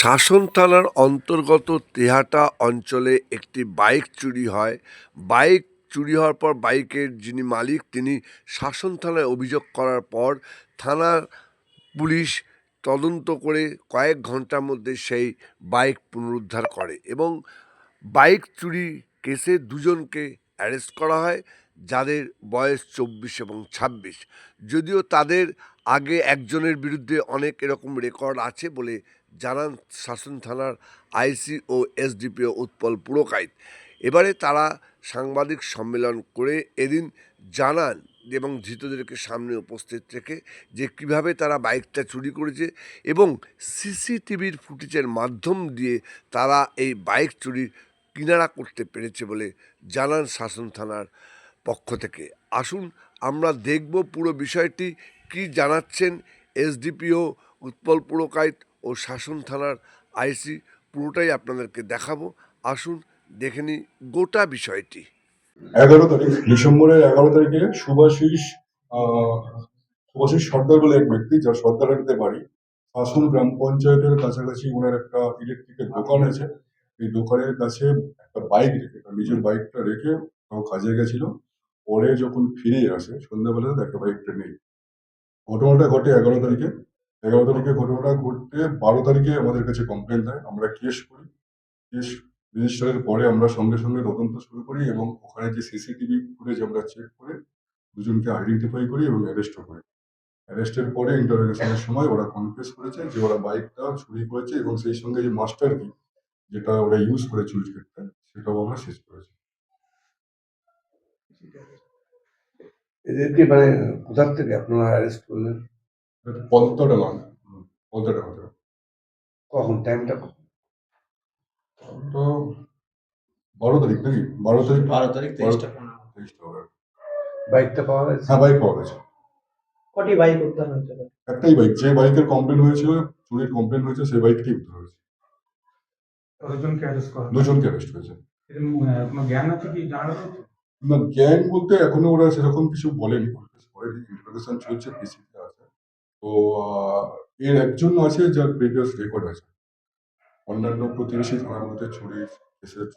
শাসন থানার অন্তর্গত তেহাটা অঞ্চলে একটি বাইক চুরি হয়। বাইক চুরি হওয়ার পর বাইকের যিনি মালিক, তিনি শাসন থানায় অভিযোগ করার পর থানার পুলিশ তদন্ত করে কয়েক ঘণ্টার মধ্যে সেই বাইক পুনরুদ্ধার করে এবং বাইক চুরি কেসে দুজনকে অ্যারেস্ট করা হয়, যাদের বয়স চব্বিশ এবং ছাব্বিশ। যদিও তাদের আগে একজনের বিরুদ্ধে অনেক এরকম রেকর্ড আছে বলে জানান শাসন থানার আইসি ও এসডিপিও উৎপল পুরকাইত। এবারে তারা সাংবাদিক সম্মেলন করে এদিন জানান এবং ধৃতদেরকে সামনে উপস্থিত রেখে যে কীভাবে তারা বাইকটা চুরি করেছে এবং সিসিটিভির ফুটেজের মাধ্যম দিয়ে তারা এই বাইক চুরির কিনারা করতে পেরেছে বলে জানান শাসন থানার পক্ষ থেকে। আসুন আমরা দেখব পুরো বিষয়টি কি জানাচ্ছেন এসডিপিও উৎপল পুরকাইত ও শাসন থানার আইসি পুরোটাই আপনাদেরকে দেখাবো। আসুন দেখে নিই গোটা বিষয়টি। এগারো তারিখ ডিসেম্বরের এগারো তারিখে সুভাষিস আহ, সুভাষিস সর্দার বলে এক ব্যক্তি যার সর্দারাটিতে বাড়ি। শাসন গ্রাম পঞ্চায়েতের কাছাকাছি ওনার একটা ইলেকট্রিকের দোকান আছে। এই দোকানের কাছে একটা বাইক রেখে তার নিজের বাইকটা রেখে কাজে গেছিল। পরে যখন ফিরে আসে সন্ধ্যাবেলা দেখে বাইকটা নেই। ঘটনাটা ঘটে এগারো তারিখে। এগারো তারিখে ঘটনাটা ঘটতে বারো তারিখে আমাদের কাছে কমপ্লেন দেয়। আমরা কেস করি। কেস রেজিস্টারের পরে আমরা সঙ্গে সঙ্গে তদন্ত শুরু করি এবং ওখানে যে সিসিটিভি ফুটেজ আমরা চেক করে দুজনকে আইডেন্টিফাই করি এবং অ্যারেস্টও করি। অ্যারেস্টের পরে ইন্টারোগেশনের সময় ওরা কনফেস করেছে যে ওরা বাইকটা চুরি করেছে এবং সেই সঙ্গে যে মাস্টার কি যেটা ওরা ইউজ করে চুরি করতে সেটাও আমরা শেষ করেছি। এদেরকে মানে কোথার থেকে আপনারা অ্যারেস্ট করলেন? পলতাটা লান পলতাটা হতে কখন? টাইমটা তো বারো তারিখ নাকি? বারো তারিখ বারো তারিখ তেইশটা তেইশটা হবে। বাইকটা পাওয়া গেছে? হ্যাঁ বাইক পাওয়া গেছে। কটি বাইক উদ্ধার হয়েছিল একটাই বাইক যে বাইকের কমপ্লেন হয়েছিল চুরির কমপ্লেন হয়েছে সেই বাইকটি উদ্ধার হয়েছে। কতজনকে অ্যারেস্ট করা দুজনকে অ্যারেস্ট হয়েছে কোনো জ্ঞান আছে কি জানা না গ্যাং বলতে এখনও ওরা সেরকম কিছু বলেনি। ইন্টারোগেশন চলছে পিসিতে আছে তো এর একজন আছে যার প্রিভিয়াস রেকর্ড আছে। অন্যান্য প্রতিবেশী থানাগুলোতে চুরির কেসের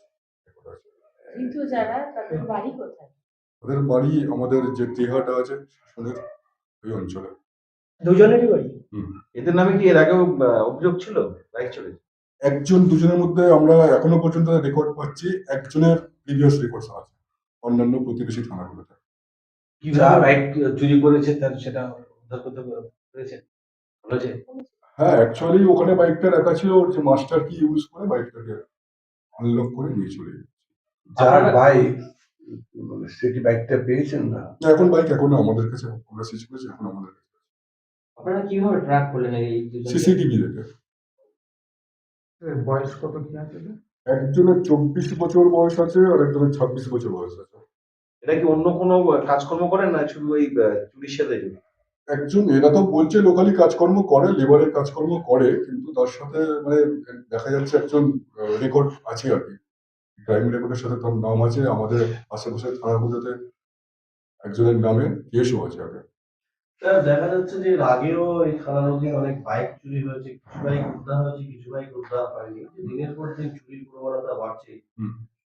রেকর্ড আছে। কিন্তু যারা তাদের বাড়ি কোথায়? ওদের বাড়ি আমাদের যে তেহাটা আছে শাসনের ওই অঞ্চলে। দুজনেরই বাড়ি? এদের নামে কি এর আগেও অভিযোগ ছিল? বাইক চুরি? একজন দুজনের মধ্যে আমরা এখনও পর্যন্ত রেকর্ড পাচ্ছি একজনের প্রিভিয়াস রেকর্ড আছে অন্যান্য প্রতিবেশী থানাগুলোতে। কীভাবে বাইক চুরি করেছে তার সেটা উদ্ধার করতে হ্যাঁ অ্যাকচুয়ালি ওখানে বাইকটা রাখা ছিল ওর যে মাস্টার কি ইউজ করে বাইকটাকে আনলক করে নিয়ে চলে যার বাইক মানে সে কি বাইকটা পেয়েছেন না? না, এখন বাইক এখনও আমাদের কাছে আমরা সিজ করেছি এখন আমাদের কাছে আপনারা কীভাবে ট্র্যাক করলেন এই? সিসিটিভি দেখে। বয়স কত কি আছে? একজনের চব্বিশ বছর বয়স আছে আর একজনের ছাব্বিশ বছর বয়স আছে। এটা কি অন্য কোনো কাজকর্ম করেন না শুধু ওই চুরির সাথে? একজন এরা তো বলছে লোকালি কাজকর্ম করে লেবারের কাজকর্ম করে কিন্তু তার সাথে মানে দেখা যাচ্ছে একজন রেকর্ড আছে আর কি। ক্রাইম রেকর্ডের সাথে তার নাম আছে আমাদের আশেপাশে থানাগুলোতে একজনের নামে কেসও আছে আগে। দেখা যাচ্ছে যে এর আগেও এই থানার অধীনে অনেক বাইক চুরি হয়েছে কিছু বাইক উদ্ধার হয়েছে কিছু বাইক উদ্ধার হয়নি। দিনের পর দিন চুরির প্রবণতা বাড়ছে।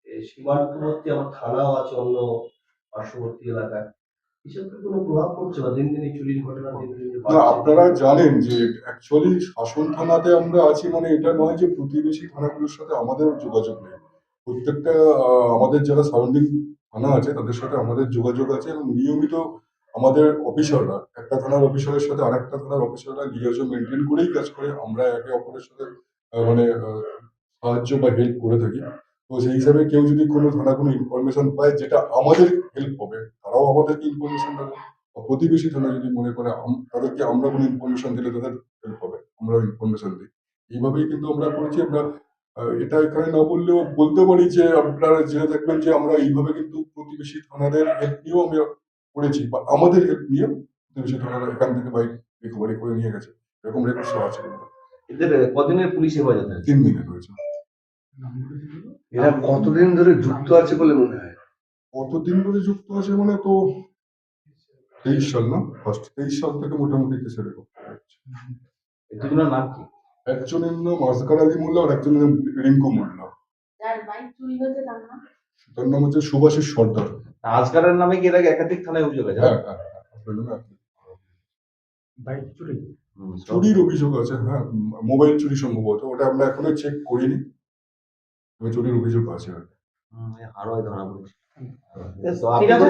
এই সীমান্তবর্তী আমার থানাও আছে অন্য পার্শ্ববর্তী এলাকায়। আপনারা জানেন যে অ্যাকচুয়ালি শাসন থানাতে আমরা আছি মানে এটা নয় যে প্রতিবেশী থানাগুলোর সাথে আমাদের যোগাযোগ নেই। প্রত্যেকটা আমাদের যারা সারাউন্ডিং থানা আছে তাদের সাথে আমাদের যোগাযোগ আছে এবং নিয়মিত আমাদের অফিসাররা একটা থানার অফিসারের সাথে আরেকটা থানার অফিসাররা লিয়াজও মেনটেন করেই কাজ করে। আমরা একে অপরের সাথে মানে সাহায্য বা হেল্প করে থাকি। তো সেই হিসাবে কেউ যদি কোনো থানা কোনো ইনফরমেশন পায় যেটা আমাদের হেল্প হবে তারাও আমাদেরকে ইনফরমেশন দেবে। বা প্রতিবেশী থানা যদি মনে করে আম- তাদেরকে আমরা কোনো ইনফরমেশন দিলে তাদের হেল্প হবে আমরা ইনফরমেশন দিই। এইভাবেই কিন্তু আমরা করছি। আমরা আহ, এটা এখানে না বললেও বলতে পারি যে আপনারা জেনে থাকবেন যে আমরা এইভাবে কিন্তু প্রতিবেশী থানাদের হেল্প নিয়েও আমরা করেছি বা আমাদের হেল্প নিয়ে প্রতিবেশী থানারা এখান থেকে বাইক রিকভারি করে নিয়ে গেছে। এরকম রেকর্ডসও আছে কিন্তু। এদের কদিনের পুলিশ হেফাজত তিন দিনে রয়েছে এরা কতদিন ধরে যুক্ত আছে বলে মনে হয়? কতদিন ধরে যুক্ত আছে মানে তো তেইশ সাল না? ফার্স্ট তেইশ সাল থেকে মোটামুটি কেসে রেকর্ড এই দুজনের নাম কি? একজনের নাম আসগার আলী মোল্লা আর একজনের নাম রিঙ্কু মোল্লা। তার নাম? হচ্ছে সুভাষিস সর্দার। আজকারের নামে কি এর আগে একাধিক থানায় অভিযোগ আছে? হ্যাঁ হ্যাঁ হ্যাঁ, বাইক চুরি? চুরির অভিযোগ আছে হ্যাঁ মোবাইল চুরি সম্ভবত ওটা আমরা এখনও চেক করিনি। চুরির অভিযোগ আছে। আর কি। হুম, ধরা পড়েছে। ঠিক আছে।